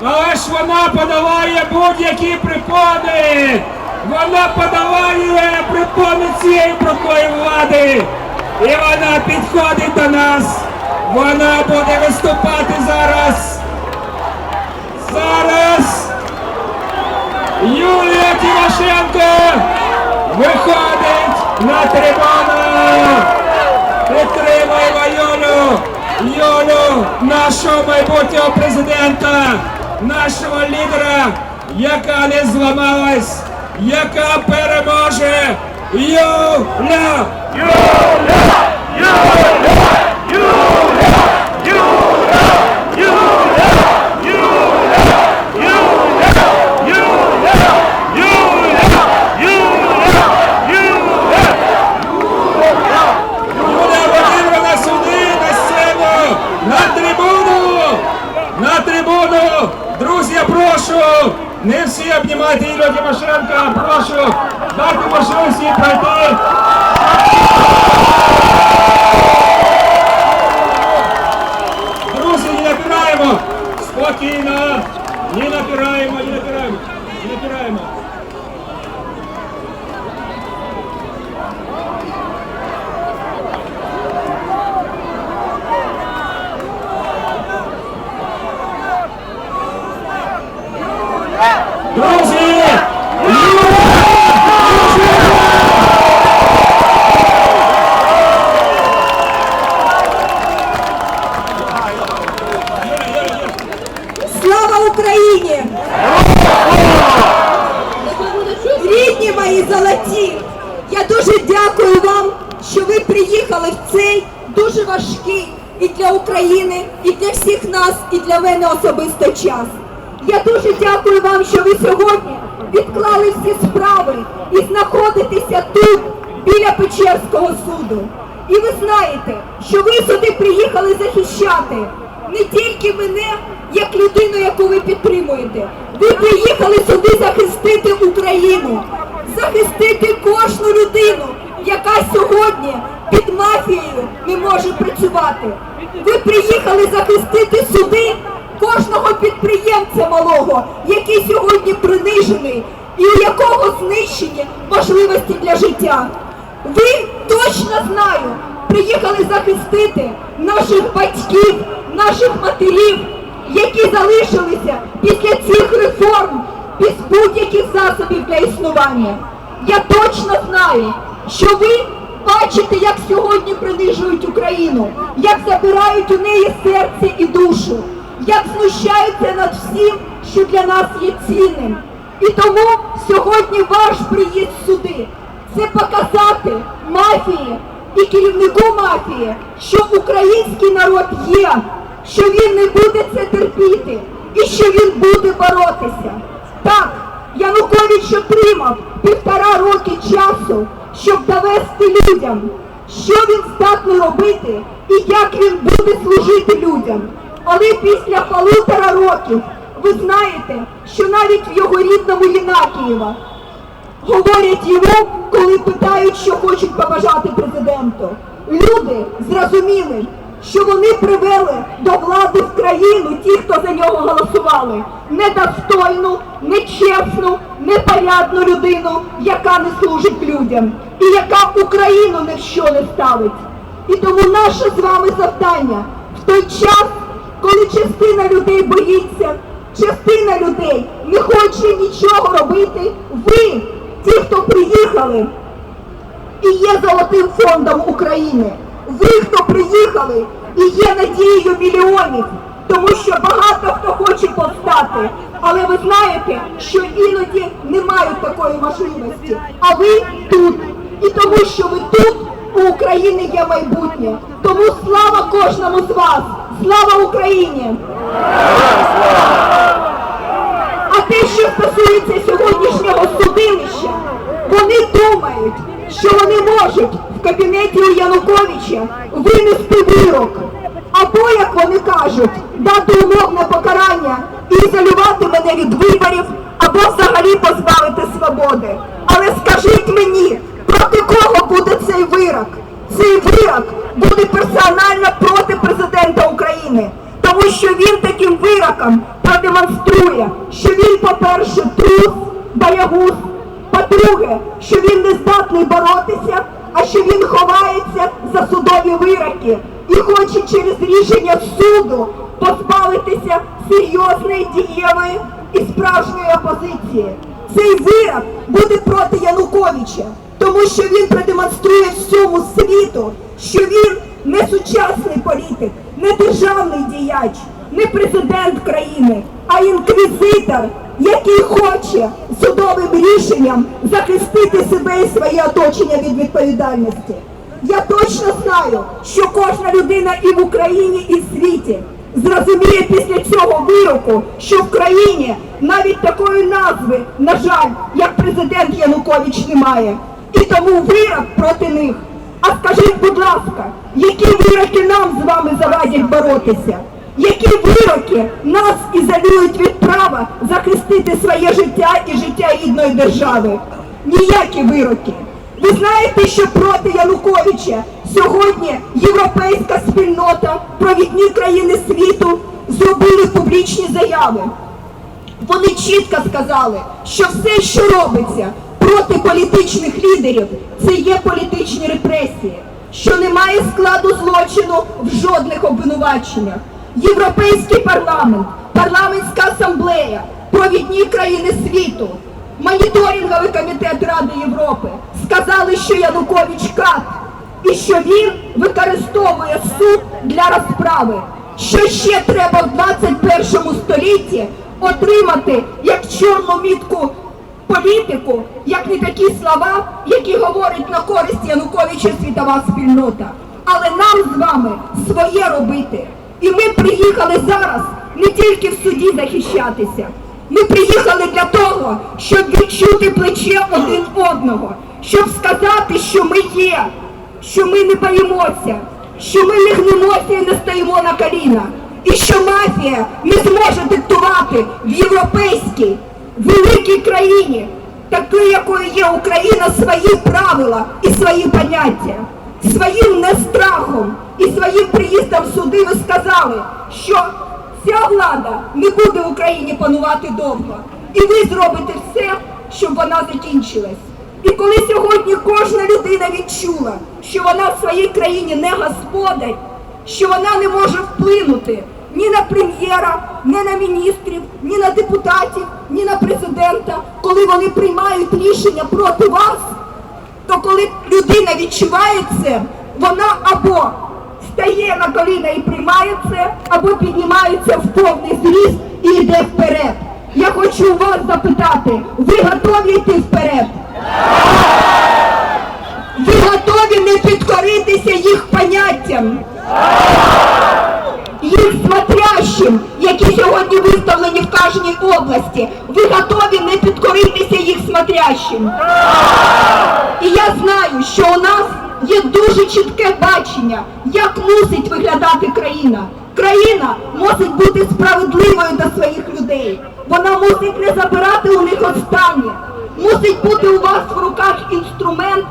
Юлії, але ж вона подолає будь-які припони. Вона подолає припони цієї брудної влади. І вона підходить до нас. Вона буде виступати зараз. Зараз. Юлія Тимошенко виходить на трибуну. Підтримуємо Юлю, Юлю, нашого майбутнього президента, нашого лідера, яка не зламалась, яка переможе. Юля! Юлія Володимировна сюди, на сцену, на трибуну, на трибуну. Друзі, я прошу, не всі обнімайте Юлію Тимошенко, прошу, дайте можливість пройти. Друзі, не напираємо, спокійно, не напираємо, не напираємо, не напираємо. Друзі! Слава Україні! Рідні мої золоті! Я дуже дякую вам, що ви приїхали в цей дуже важкий і для України, і для всіх нас, і для мене особисто час. Я дуже дякую вам, що ви сьогодні відклали всі справи і знаходитеся тут, біля Печерського суду. І ви знаєте, що ви сюди приїхали захищати не тільки мене, як людину, яку ви підтримуєте. Ви приїхали сюди захистити Україну, захистити кожну людину, яка сьогодні під мафією не може працювати. Ви приїхали захистити суди кожного підприємця малого, який сьогодні принижений і у якого знищені можливості для життя. Ви точно знаю, приїхали захистити наших батьків, наших матерів, які залишилися після цих реформ без будь-яких засобів для існування. Я точно знаю, що ви бачите, як сьогодні принижують Україну, як забирають у неї серце і душу, як знущаються над всім, що для нас є цінним. І тому сьогодні ваш приїзд сюди це показати мафії і керівнику мафії, що український народ є, що він не буде це терпіти і що він буде боротися. Так, Янукович отримав півтора роки часу, щоб довести людям, що він здатний робити і як він буде служити людям. Але після полутора років ви знаєте, що навіть в його рідному Єнакієва говорять йому, коли питають, що хочуть побажати президенту. Люди зрозуміли, що вони привели до влади в країну ті, хто за нього голосували, недостойну, нечесну, непорядну людину, яка не служить людям і яка Україну ні в що не ставить. І тому наше з вами завдання в той час, коли частина людей боїться, частина людей не хоче нічого робити, ви, ті, хто приїхали, і є золотим фондом України. Ви, хто приїхали, і є надією мільйонів, тому що багато хто хоче повстати. Але ви знаєте, що іноді не мають такої можливості. А ви тут. І тому, що ви тут, у України є майбутнє. Тому слава кожному з вас! Слава Україні! А те, що стосується сьогоднішнього судилища, вони думають, що вони можуть в кабінеті у Януковича винести вирок. Або, як вони кажуть, дати умовне покарання і ізолювати мене від виборів або взагалі позбавити свободи. Але скажіть мені, проти кого буде цей вирок? Цей вирок буде персонально проти президента України, тому що він таким вироком продемонструє, що він, по-перше, трус, боягуз, по-друге, що він не здатний боротися, а що він ховається за судові вироки і хоче через рішення суду позбавитися серйозної дієвої і справжньої опозиції. Цей вирок буде проти Януковича, тому що він продемонструє всьому світу, що він не сучасний політик, не державний діяч, не президент країни, а інквізитор, який хоче судовим рішенням захистити себе і своє оточення від відповідальності. Я точно знаю, що кожна людина і в Україні, і в світі зрозуміє після цього вироку, що в країні навіть такої назви, на жаль, як президент Янукович немає. І тому вирок проти них. А скажіть, будь ласка, які вироки нам з вами завадять боротися? Які вироки нас ізолюють від права захистити своє життя і життя рідної держави? Ніякі вироки. Ви знаєте, що проти Януковича сьогодні європейська спільнота, провідні країни публічні заяви. Вони чітко сказали, що все, що робиться проти політичних лідерів, це є політичні репресії, що немає складу злочину в жодних обвинуваченнях. Європейський парламент, парламентська асамблея, провідні країни світу, моніторинговий комітет Ради Європи сказали, що Янукович кат і що він використовує суд для розправи. Що ще треба в 21 столітті отримати як чорну мітку політику, як не такі слова, які говорять на користь Януковича світова спільнота. Але нам з вами своє робити. І ми приїхали зараз не тільки в суді захищатися. Ми приїхали для того, щоб відчути плече один одного, щоб сказати, що ми є, що ми не боїмося, що ми не гнемося і не стоїмо на коліна, і що мафія не зможе диктувати в європейській великій країні, такою, якою є Україна, свої правила і свої поняття. Своїм нестрахом і своїм приїздом суди ви сказали, що ця влада не буде в Україні панувати довго. І ви зробите все, щоб вона закінчилась. І коли сьогодні кожна людина відчула, що вона в своїй країні не господар, що вона не може вплинути ні на прем'єра, ні на міністрів, ні на депутатів, ні на президента, коли вони приймають рішення проти вас, то коли людина відчуває це, вона або стає на коліна і приймає це, або піднімається в повний зріст і йде вперед. Я хочу вас запитати, ви готові йти вперед? Ви готові не підкоритися їх поняттям? Їх смотрящим, які сьогодні виставлені в кожній області. Ви готові не підкоритися їх смотрящим? І я знаю, що у нас є дуже чітке бачення, як мусить виглядати країна. Країна мусить бути справедливою до своїх людей. Вона мусить не забирати у них останнє. Мусить бути у вас в руках інструмент,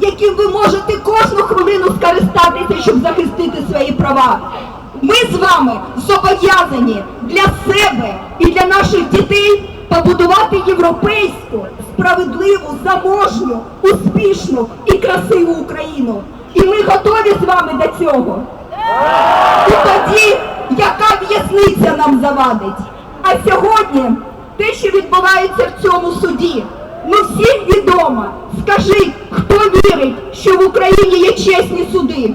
яким ви можете кожну хвилину скористатися, щоб захистити свої права. Ми з вами зобов'язані для себе і для наших дітей побудувати європейську, справедливу, заможню, успішну і красиву Україну. І ми готові з вами до цього. І тоді, яка в'язниця нам завадить? А сьогодні те, що відбувається в цьому суді, ну всім відомо. Скажіть, хто вірить, що в Україні є чесні суди?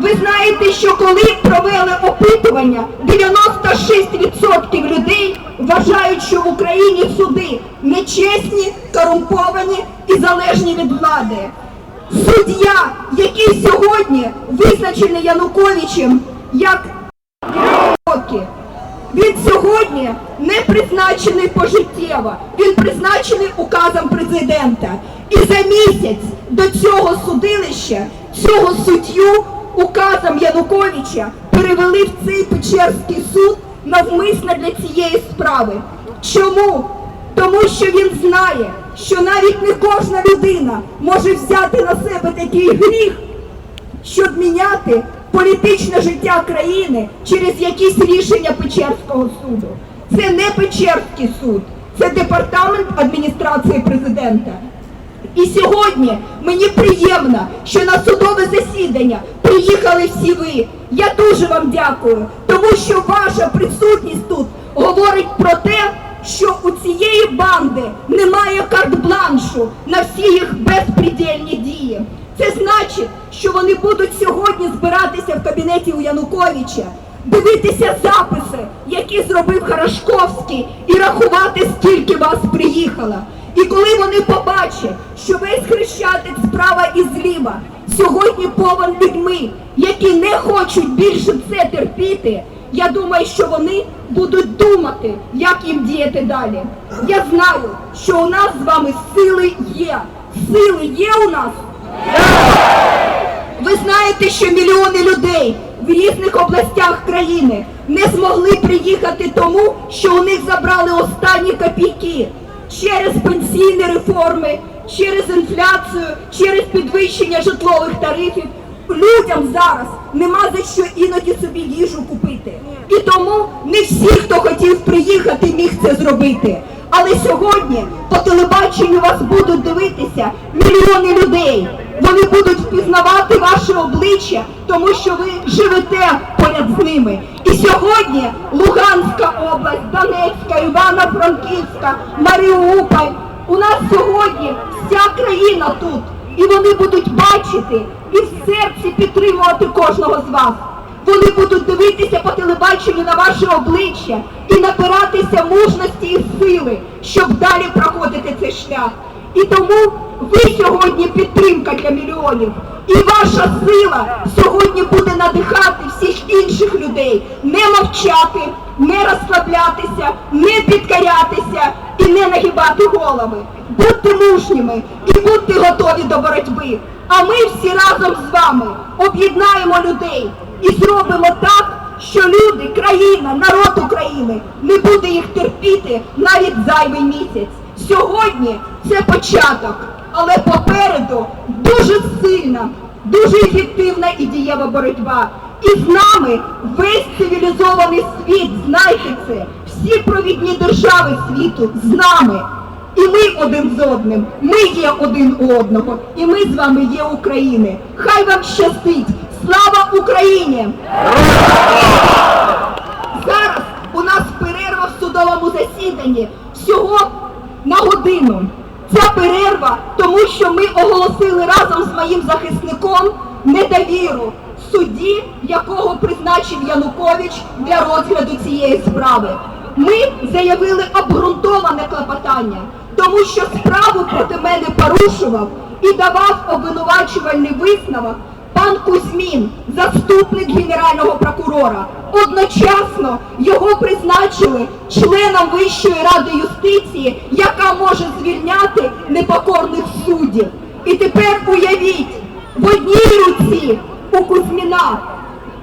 Ви знаєте, що коли провели опитування, 96% людей вважають, що в Україні суди нечесні, корумповані і залежні від влади. Суддя, який сьогодні визначений Януковичем як роки. Він сьогодні не призначений пожиттєво, він призначений указом президента. І за місяць до цього судилища, цього суддю, указом Януковича перевели в цей Печерський суд навмисно для цієї справи. Чому? Тому що він знає, що навіть не кожна людина може взяти на себе такий гріх, щоб міняти політичне життя країни через якісь рішення Печерського суду. Це не Печерський суд, це департамент адміністрації президента. І сьогодні мені приємно, що на судове засідання приїхали всі ви. Я дуже вам дякую, тому що ваша присутність тут говорить про те, що у цієї банди немає карт-бланшу на всі їх безпредельні дії. Це значить, що вони будуть сьогодні збиратися в кабінеті у Януковича, дивитися записи, які зробив Харашковський, і рахувати, скільки вас приїхало. І коли вони побачать, що весь хрещатик справа і зліва сьогодні повен людьми, які не хочуть більше це терпіти, я думаю, що вони будуть думати, як їм діяти далі. Я знаю, що у нас з вами сили є. Сили є у нас. Ви знаєте, що мільйони людей в різних областях країни не змогли приїхати тому, що у них забрали останні копійки через пенсійні реформи, через інфляцію, через підвищення житлових тарифів. Людям зараз нема за що іноді собі їжу купити. І тому не всі, хто хотів приїхати, міг це зробити. Але сьогодні по телебаченню вас будуть дивитися мільйони людей. Вони будуть впізнавати ваше обличчя, тому що ви живете поряд з ними. І сьогодні Луганська область, Донецька, Івано-Франківська, Маріуполь. У нас сьогодні вся країна тут. І вони будуть бачити і в серці підтримувати кожного з вас. Вони будуть дивитися по телебаченню на ваше обличчя і набиратися мужності і сили, щоб далі проходити цей шлях. І тому ви сьогодні підтримка для мільйонів. І ваша сила сьогодні буде надихати всіх інших людей не мовчати, не розслаблятися, не підкорятися і не нагибати голови. Будьте мужніми і будьте готові до боротьби. А ми всі разом з вами об'єднаємо людей і зробимо так, що люди, країна, народ України не буде їх терпіти навіть зайвий місяць. Сьогодні це початок, але попереду дуже сильна, дуже ефективна і дієва боротьба. І з нами весь цивілізований світ, знайте це, всі провідні держави світу з нами. І ми один з одним, ми є один у одного, і ми з вами є України. Хай вам щастить! Слава Україні! Зараз у нас перерва в судовому засіданні всього на годину. Ця перерва, тому що ми оголосили разом з моїм захисником недовіру судді, якого призначив Янукович для розгляду цієї справи. Ми заявили обґрунтоване клопотання, тому що справу проти мене порушував і давав обвинувачувальний висновок пан Кузьмін, заступник генерального прокурора. Одночасно його призначили членом Вищої ради юстиції, яка може звільняти непокорних суддів. І тепер уявіть, в одній руці у Кузьміна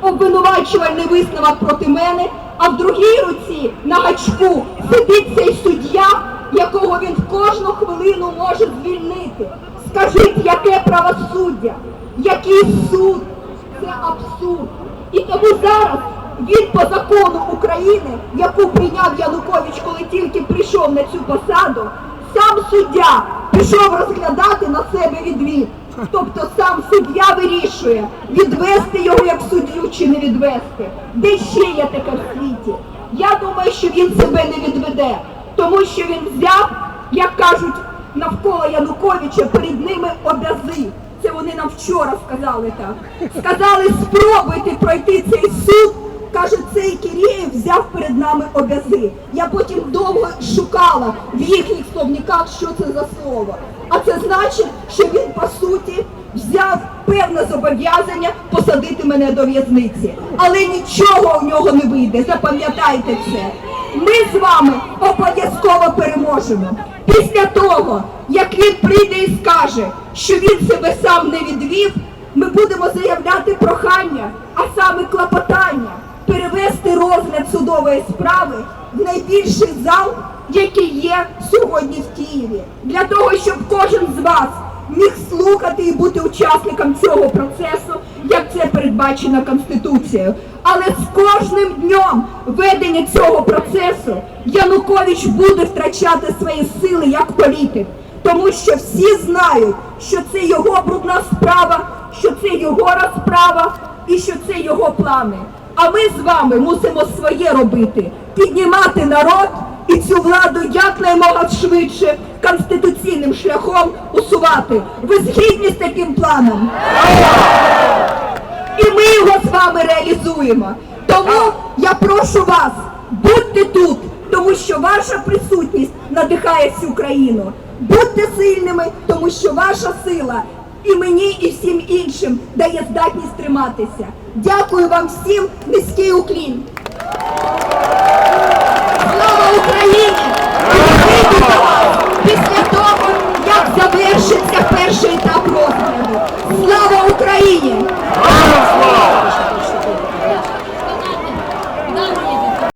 обвинувачувальний висновок проти мене, а в другій руці на гачку сидить цей суддя, якого він в кожну хвилину може звільнити. Скажіть, яке правосуддя, який суд? Це абсурд. І тому зараз він по закону України, яку прийняв Янукович, коли тільки прийшов на цю посаду, сам суддя пішов розглядати на себе відвід. Тобто сам суддя вирішує, відвести його як суддю чи не відвести. Де ще є таке в світі? Я думаю, що він себе не відведе, тому що він взяв, як кажуть, навколо Януковича перед ними обязи. Вони нам вчора сказали так. Сказали, спробуйте пройти цей суд. Каже, цей Кирєєв взяв перед нами обязи. Я потім довго шукала в їхніх словниках, що це за слово. А це значить, що він по суті взяв певне зобов'язання посадити мене до в'язниці. Але нічого у нього не вийде. Запам'ятайте це. Ми з вами обов'язково переможемо. Після того, як він прийде і скаже, що він себе сам не відвів, ми будемо заявляти прохання, а саме клопотання перевести розгляд судової справи в найбільший зал, який є сьогодні в Києві, для того, щоб кожен з вас міг слухати і бути учасником цього процесу, як це передбачено Конституцією. Але з кожним днем ведення цього процесу Янукович буде втрачати свої сили як політик, тому що всі знають, що це його брудна справа, що це його розправа і що це його плани. А ми з вами мусимо своє робити, піднімати народ і цю владу якнаймога швидше конституційним шляхом усувати. Ви згідні з таким планом? І ми його з вами реалізуємо. Тому я прошу вас, будьте тут, тому що ваша присутність надихає всю країну. Будьте сильними, тому що ваша сила і мені, і всім іншим дає здатність триматися. Дякую вам всім, низький уклін. Слава Україні! Після того, як завершиться перший етап розгляду. Слава Україні! Слава!